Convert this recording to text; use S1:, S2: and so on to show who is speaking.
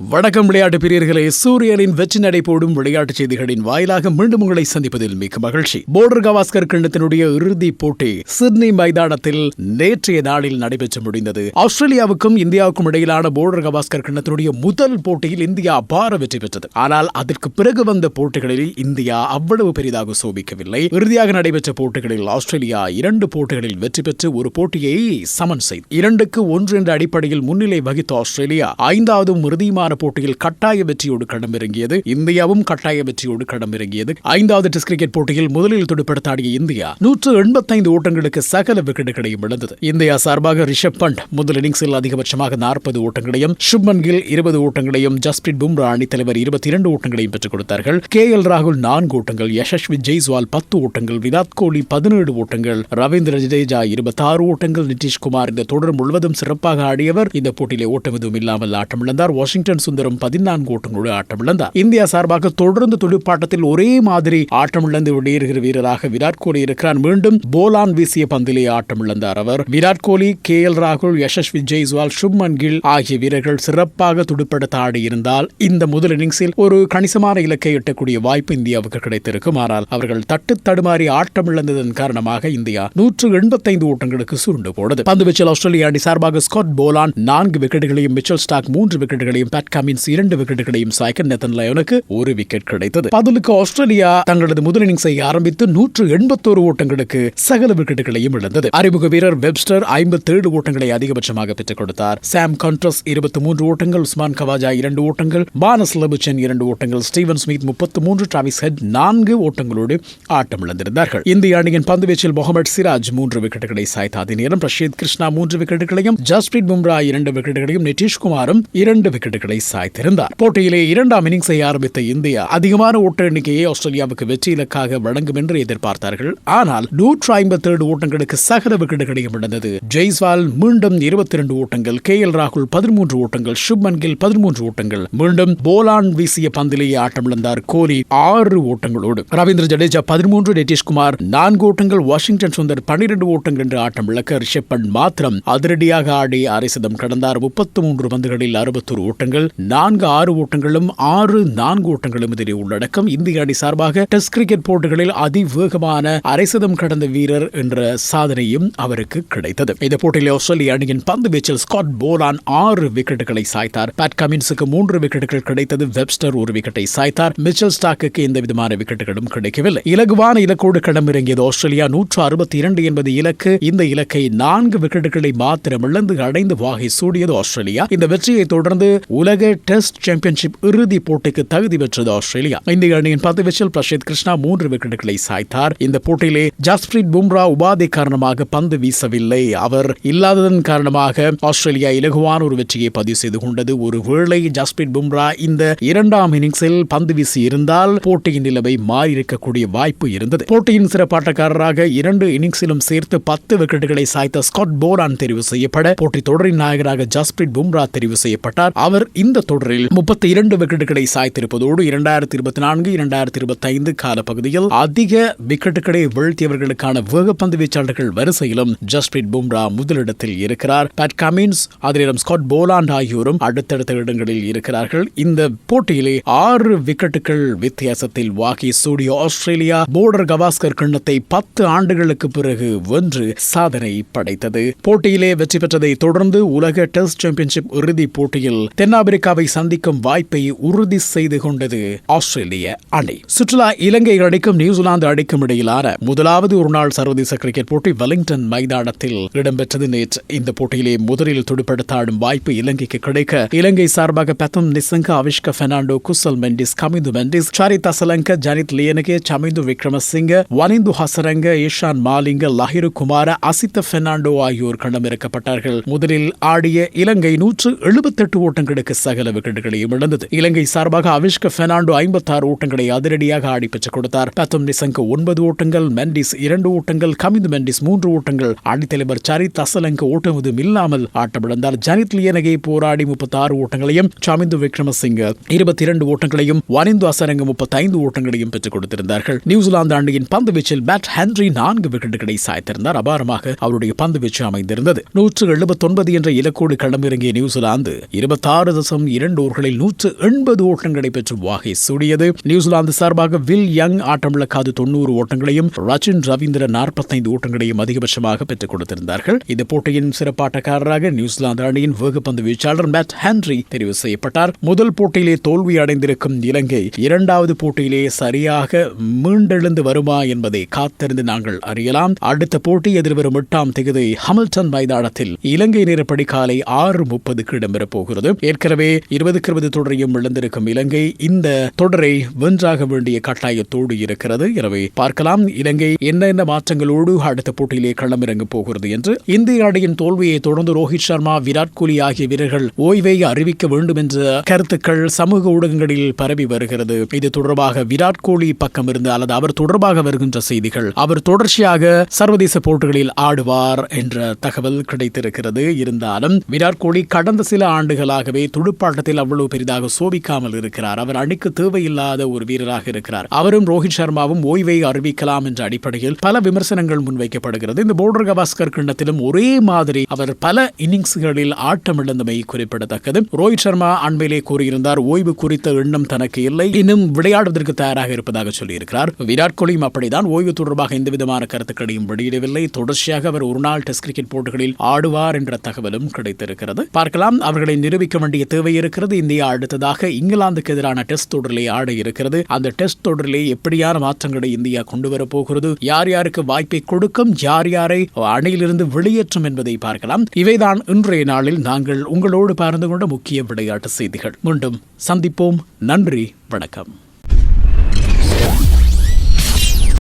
S1: வணக்கம் விளையாட்டு பிரியர்களே. சூரியனின் வெற்றி நடை போடும் விளையாட்டுச் செய்திகளின் வாயிலாக மீண்டும் உங்களை சந்திப்பதில் மிக்க மகிழ்ச்சி. போர்டர் கவாஸ்கர் கிண்ணத்தினுடைய இறுதிப் போட்டி சிட்னி மைதானத்தில் நேற்றைய நாளில் நடைபெற்று முடிந்தது. ஆஸ்திரேலியாவுக்கும் இந்தியாவுக்கும் இடையிலான போர்டர் கவாஸ்கர் கிண்ணத்தினுடைய முதல் போட்டியில் இந்தியா அபார வெற்றி பெற்றது. ஆனால் அதற்கு பிறகு வந்த போட்டிகளில் இந்தியா அவ்வளவு பெரிதாக சோபிக்கவில்லை. இறுதியாக நடைபெற்ற போட்டிகளில் ஆஸ்திரேலியா இரண்டு போட்டிகளில் வெற்றி பெற்று ஒரு போட்டியை சமன் செய்து இரண்டுக்கு ஒன்று என்ற அடிப்படையில் முன்னிலை வகித்த ஆஸ்திரேலியா ஐந்தாவது இறுதியுமான போட்டியில் கட்டாய வெற்றியோடு களமிறங்கியது. இந்தியாவும் கட்டாய வெற்றியோடு களமிறங்கியது. ஐந்தாவது டெஸ்ட் கிரிக்கெட் போட்டியில் முதலில் துடுப்படுத்தாடிய இந்தியா நூற்று எண்பத்தைந்து ஓட்டங்களுக்கு சகல விக்கெட்டுகளையும் இழந்தது. இந்தியா சார்பாக ரிஷப் பண்ட் முதல் இன்னிங்ஸில் அதிகபட்சமாக நாற்பது ஓட்டங்களையும் சுப்மன் கில் இருபது ஓட்டங்களையும் ஜஸ்பிரித் பும்ரா அணித்தலைவர் இருபத்தி இரண்டு ஓட்டங்களையும் பெற்றுக் கொடுத்தார்கள். கே எல் ராகுல் நான்கு ஓட்டங்கள் யசஸ்வி ஜெய்ஸ்வால் பத்து ஓட்டங்கள் விராட் கோலி பதினேழு ஓட்டங்கள் ரவீந்திர ஜடேஜா இருபத்தாறு ஓட்டங்கள் நிதிஷ்குமார் இந்த தொடர் முழுவதும் சிறப்பாக ஆடியவர். இந்த போட்டியிலே ஓட்டம் எதுவும் இல்லாமல் ஆட்டமிழந்தார். வாஷிங்டன் சுந்தரம் பதினான்கு ஓட்டங்களோடு ஆட்டமிழந்தார். இந்தியா சார்பாக தொடர்ந்து துடுப்பாட்டத்தில் ஒரே மாதிரி ஆட்டமிழந்து வெளியேறுகிற வீரராக விராட் கோலி இருக்கிறார் மீண்டும் போலான் வீசிய பந்திலே ஆட்டமிழந்தார் அவர். விராட் கோலி கே எல் ராகுல் யசஸ்வி ஜெய்ஸ்வால் சுப்மன் கில் ஆகிய வீரர்கள் சிறப்பாக துடுப்படுத்த ஆடியிருந்தால் இந்த முதல் இன்னிங்ஸில் ஒரு கணிசமான இலக்கை எட்டக்கூடிய வாய்ப்பு இந்தியாவுக்கு கிடைத்திருக்கும் ஆனால் அவர்கள் தட்டு தடுமாறி ஆட்டமிழந்ததன் காரணமாக இந்தியா நூற்று எண்பத்தைந்து ஓட்டங்களுக்கு சுருண்டு போனது. பந்து வீச்சில் ஆஸ்திரேலிய அணி சார்பாக ஸ்காட் போலான் நான்கு விக்கெட்டுகளையும் மிச்சல் ஸ்டாக் மூன்று விக்கெட்டுகளையும் பேட் கமின்ஸ் இரண்டு விக்கெட்டுகளையும் சாய்க்க நெத்தன் லயோனுக்கு ஒரு விக்கெட் கிடைத்தது. பதிலுக்கு ஆஸ்திரேலியா தங்களது முதல் இன்னிங்ஸை ஆரம்பித்து நூற்று எண்பத்தோரு ஓட்டங்களுக்கு சகல விக்கெட்டுகளையும் இழந்தது. அறிமுக வீரர் வெப்ஸ்டர் ஐம்பத்தேழு ஓட்டங்களை அதிகபட்சமாக பெற்றுக் கொடுத்தார். சாம் கண்ட்ரஸ் இருபத்தி மூன்று ஓட்டங்கள் உஸ்மான் கவாஜா இரண்டு ஓட்டங்கள் மானஸ் லபுச்சன் இரண்டு ஓட்டங்கள் ஸ்டீவன் ஸ்மித் முப்பத்தி மூன்று டிராவிஸ் ஹெட் நான்கு ஓட்டங்களோடு ஆட்டம் இழந்திருந்தார்கள். இந்திய அணியின் பந்துவீச்சில் முகமது சிராஜ் மூன்று விக்கெட்டுகளை சாய்த்த அதே நேரம் பிரஷீத் கிருஷ்ணா மூன்று விக்கெட்டுகளையும் ஜஸ்பிரீத் பும்ரா இரண்டு விக்கெட்டுகளையும் நிதிஷ்குமாரும் இரண்டு விக்கெட்டுகளை சாய்த்திருந்தார். போட்டியிலே இரண்டாம் இன்னிங்ஸை ஆரம்பித்த இந்தியா அதிகமான ஓட்ட எண்ணிக்கையை ஆஸ்திரேலியாவுக்கு வெற்றி இலக்காக வழங்கும் என்று எதிர்பார்த்தார்கள். ஆனால் நூற்று ஐம்பத்தி ஏழு ஓட்டங்களுக்கு சகல விக்கெட்டுகளையும் இழந்தது. ஜெய்ஸ்வால் மீண்டும் இருபத்தி இரண்டு ஓட்டங்கள் கே எல் ராகுல் பதிமூன்று ஓட்டங்கள் சுப்மன் கில் பதிமூன்று ஓட்டங்கள். மீண்டும் போலான் வீசிய பந்திலேயே ஆட்டமிழந்தார் கோலி ஆறு ஓட்டங்களோடு. ரவீந்திர ஜடேஜா பதிமூன்று நிதிஷ்குமார் நான்கு ஓட்டங்கள் வாஷிங்டன் சுந்தர் பன்னிரண்டு ஓட்டங்கள் என்று ஆட்டம் இழக்க ரிஷப் பண்ட் மாத்திரம் அதிரடியாக ஆடி அரை சதம் கடந்தார். முப்பத்தி மூன்று பந்துகளில் அறுபத்தொரு ஓட்டங்கள் நான்கு ஆறு ஓட்டங்களும் ஆறு நான்கு ஓட்டங்களும் இதிலே உள்ளடக்கம். இந்திய அணி சார்பாக டெஸ்ட் கிரிக்கெட் போட்டிகளில் அதிவேகமான அரைசதம் கடந்த வீரர் என்ற சாதனையும் அவருக்கு கிடைத்தது. இந்த போட்டியில் ஆஸ்திரேலிய அணியின் பந்து வீச்சில் ஸ்காட் போலான் ஆறு விக்கெட்டுகளை சாய்த்தார். பேட் கமின்ஸுக்கு மூன்று விக்கெட்டுகள் கிடைத்தது. வெப்ஸ்டர் ஒரு விக்கெட்டை சாய்த்தார். மிச்சல் ஸ்டாக்கு எந்த விதமான விக்கெட்டுகளும் கிடைக்கவில்லை. இலகுவான இலக்கோடு களமிறங்கியது ஆஸ்திரேலியா. நூற்று அறுபத்தி இரண்டு என்பது இலக்கு. இந்த இலக்கை நான்கு விக்கெட்டுகளை மாத்திரம் இழந்து அடைந்து வாகை சூடியது ஆஸ்திரேலியா. இந்த வெற்றியை தொடர்ந்து உலக டெஸ்ட் சாம்பியன்ஷிப் இறுதி போட்டிக்கு தகுதி பெற்றது ஆஸ்திரேலியா. இந்திய அணியின் பந்து வீச்சில் பிரஷித் கிருஷ்ணா மூன்று விக்கெட்டுகளை சாய்த்தார். இந்த போட்டியிலே ஜஸ்பிரீத் பும்ரா உபாதை காரணமாக பந்து வீசவில்லை. அவர் இல்லாததன் காரணமாக ஆஸ்திரேலியா இலகுவான ஒரு வெற்றியை பதிவு செய்து கொண்டது. ஒருவேளை ஜஸ்பிரீத் பும்ரா இந்த இரண்டாம் இன்னிங்ஸில் பந்து வீசி இருந்தால் போட்டியின் நிலைமை மாறியிருக்கக்கூடிய வாய்ப்பு இருந்தது. போட்டியின் சிறப்பாட்டக்காரராக இரண்டு இன்னிங்ஸிலும் சேர்த்து பத்து விக்கெட்டுகளை சாய்த்த ஸ்காட் போரான் தெரிவு செய்யப்பட போட்டி தொடரின் நாயகராக ஜஸ்பிரீத் பும்ரா தெரிவு செய்யப்பட்டார். அவர் இந்த தொடரில் முப்பத்தி இரண்டு விக்கெட்டுகளை சாய்த்திருப்பதோடு இரண்டாயிரத்தி இருபத்தி நான்கு இரண்டாயிரத்தி இருபத்தி ஐந்து காலப்பகுதியில் அதிக விக்கெட்டுகளை வீழ்த்தியவர்களுக்கான வேகப்பந்து வீச்சாளர்கள் வரிசையிலும் ஜஸ்பிரீத் பும்ரா முதலிடத்தில் இருக்கிறார். பேட் கமின்ஸ் அதிலும் ஸ்காட் போலாண்ட் ஆகியோரும் அடுத்தடுத்த இடங்களில் இருக்கிறார்கள். இந்த போட்டியிலே ஆறு விக்கெட்டுகள் வித்தியாசத்தில் வாகி சூடிய ஆஸ்திரேலியா போர்டர் கவாஸ்கர் கிண்ணத்தை பத்து ஆண்டுகளுக்கு பிறகு வென்று சாதனை படைத்தது. போட்டியிலே வெற்றி பெற்றதை தொடர்ந்து உலக டெஸ்ட் சாம்பியன்ஷிப் இறுதிப் போட்டியில் தென்னாப் தென்னாப்பிரிக்காவை சந்திக்கும் வாய்ப்பை உறுதி செய்து கொண்டது ஆஸ்திரேலிய அணி. சுற்றுலா இலங்கை அணிக்கும் நியூசிலாந்து அணிக்கும் இடையிலான முதலாவது ஒருநாள் சர்வதேச கிரிக்கெட் போட்டி வெலிங்டன் மைதானத்தில் இடம்பெற்றது. நேற்று இந்த போட்டியிலே முதலில் துடுப்படுத்த ஆடும் வாய்ப்பு இலங்கைக்கு கிடைக்க இலங்கை சார்பாக பெத்தம் நிசங்க அவிஷ்க பெர்னாண்டோ குசல் மெண்டிஸ் கமிந்து மெண்டிஸ் சாரித் அசலங்க ஜனித் லியனகே சமிந்து விக்ரமசிங்க வனிந்து ஹசரங்க ஈஷான் மாலிங்க லஹிரு குமார அசித்த பெர்னாண்டோ ஆகியோர் களமிறக்கப்பட்டார்கள். முதலில் ஆடிய இலங்கை நூற்று எழுபத்தெட்டு ஓட்டங்களுக்கு சகல விக்கெட்டுகளையும் இழந்தது. இலங்கை சார்பாக அவிஷ்க பெர்னாண்டோ ஐம்பத்தாறு ஓட்டங்களை அதிரடியாக ஆடி பெற்றுக் கொடுத்தார். பெத்தம் நிசங்க ஒன்பது ஓட்டங்கள் மெண்டிஸ் இரண்டு ஓட்டங்கள் கமிந்து மெண்டிஸ் மூன்று ஓட்டங்கள் அணித்தலைவர் சரித் அசலங்க ஓட்டம் இல்லாமல் ஆட்டமிழந்தார். ஜனித் லியனகை போராடி முப்பத்தாறு ஓட்டங்களையும் சமிந்து விக்ரமசிங்க இருபத்தி இரண்டு ஓட்டங்களையும் வனிந்து அசரங்க முப்பத்தைந்து ஓட்டங்களையும் பெற்றுக் கொடுத்திருந்தார்கள். நியூசிலாந்து அணியின் பந்து வீச்சில் பேட் ஹென்ரி நான்கு விக்கெட்டுகளை சாய்த்திருந்தார். அபாரமாக அவருடைய பந்து வீச்சு அமைந்திருந்தது. நூற்று எழுபத்தொன்பது என்ற இலக்கோடு களமிறங்கிய நியூசிலாந்து இருபத்தாறு தசம் இரண்டு ஓவர்களில் நூற்று எண்பது ஓட்டங்களை பெற்று வாகை சூடியது. நியூசிலாந்து சார்பாக வில் யங் ஆட்டமிழக்காது தொண்ணூறு ஓட்டங்களையும் ரச்சின் ரவீந்திர நாற்பத்தைந்து ஓட்டங்களையும் அதிகபட்சமாக பெற்றுக் கொடுத்திருந்தார்கள். இந்த போட்டியின் சிறப்பாட்டக்காரராக நியூசிலாந்து அணியின் வேகப்பந்து வீச்சாளர் மேட் ஹென்ரி தெரிவு செய்யப்பட்டார். முதல் போட்டியிலே தோல்வி அடைந்திருக்கும் இலங்கை இரண்டாவது போட்டியிலே சரியாக மீண்டெழுந்து வருமா என்பதை காத்திருந்து நாங்கள் அறியலாம். அடுத்த போட்டி எதிர்வரும் எட்டாம் தேதி ஹமில்டன் மைதானத்தில் இலங்கை நேரப்படி காலை ஆறு முப்பதுக்கு இடம்பெறப் போகிறது. ஏற்கனவே இருபதுக்கு இருபது தொடரையும் இழந்திருக்கும் இலங்கை இந்த தொடரை வென்றாக வேண்டிய கட்டாயத்தோடு இருக்கிறது. எனவே பார்க்கலாம் இலங்கை என்னென்ன மாற்றங்களோடு அடுத்த போட்டியிலே களமிறங்கப் போகிறது என்று. இந்திய அணியின் தோல்வியை தொடர்ந்து ரோஹித் சர்மா விராட் கோலி ஆகிய வீரர்கள் ஓய்வை அறிவிக்க வேண்டும் என்ற கருத்துக்கள் சமூக ஊடகங்களில் பரவி வருகிறது. இது தொடர்பாக விராட் கோலி பக்கம் இருந்து அல்லது அவர் தொடர்பாக வருகின்ற செய்திகள் அவர் தொடர்ச்சியாக சர்வதேச போட்டிகளில் ஆடுவார் என்ற தகவல் கிடைத்திருக்கிறது. இருந்தாலும் விராட் கோலி கடந்த சில ஆண்டுகளாகவே துடுப்பாட்டத்தில் அவ்வளவு பெரிதாக சோபிக்காமல் இருக்கிறார். அவர் அணிக்கு தேவையில்லாத ஒரு வீரராக இருக்கிறார். அவரும் ரோஹித் சர்மாவும் ஓய்வை அறிவிக்கலாம் என்ற அடிப்படையில் பல விமர்சனங்கள் முன்வைக்கப்படுகிறது. இந்த போர்டர் கவாஸ்கர் கிண்ணத்திலும் ஒரே மாதிரி அவர் பல இன்னிங்ஸ்களில் ஆட்டம் இழந்தமை குறிப்பிடத்தக்கது. ரோஹித் சர்மா அண்மையிலே கூறியிருந்தார் ஓய்வு குறித்த எண்ணம் தனக்கு இல்லை. இன்னும் விளையாடுவதற்கு தயாராக இருப்பதாக சொல்லியிருக்கிறார். விராட் கோலியும் அப்படித்தான். ஓய்வு தொடர்பாக எந்த விதமான கருத்துக்களையும் வெளியிடவில்லை. தொடர்ச்சியாக அவர் ஒருநாள் டெஸ்ட் கிரிக்கெட் போட்டிகளில் ஆடுவார் என்ற தகவலும் கிடைத்திருக்கிறது. பார்க்கலாம். அவர்களை நிரூபிக்க வேண்டிய தேவை இருக்கிறது இந்தியா அடுத்ததாக இங்கிலாந்துக்கு எதிரான டெஸ்ட் தொடரிலே ஆட இருக்கிறது. அந்த டெஸ்ட் தொடரிலே எப்படியான மாற்றங்களை இந்தியா கொண்டு வரப்போகிறது யார் யாருக்கு வாய்ப்பை கொடுக்கும்? யார் யாரை அணையிலிருந்து வெளியேற்றும் என்பதை பார்க்கலாம். இவைதான் இன்றைய நாளில் நாங்கள் உங்களோடு பகிர்ந்து கொண்ட முக்கிய விளையாட்டு செய்திகள். மீண்டும் சந்திப்போம். நன்றி வணக்கம்.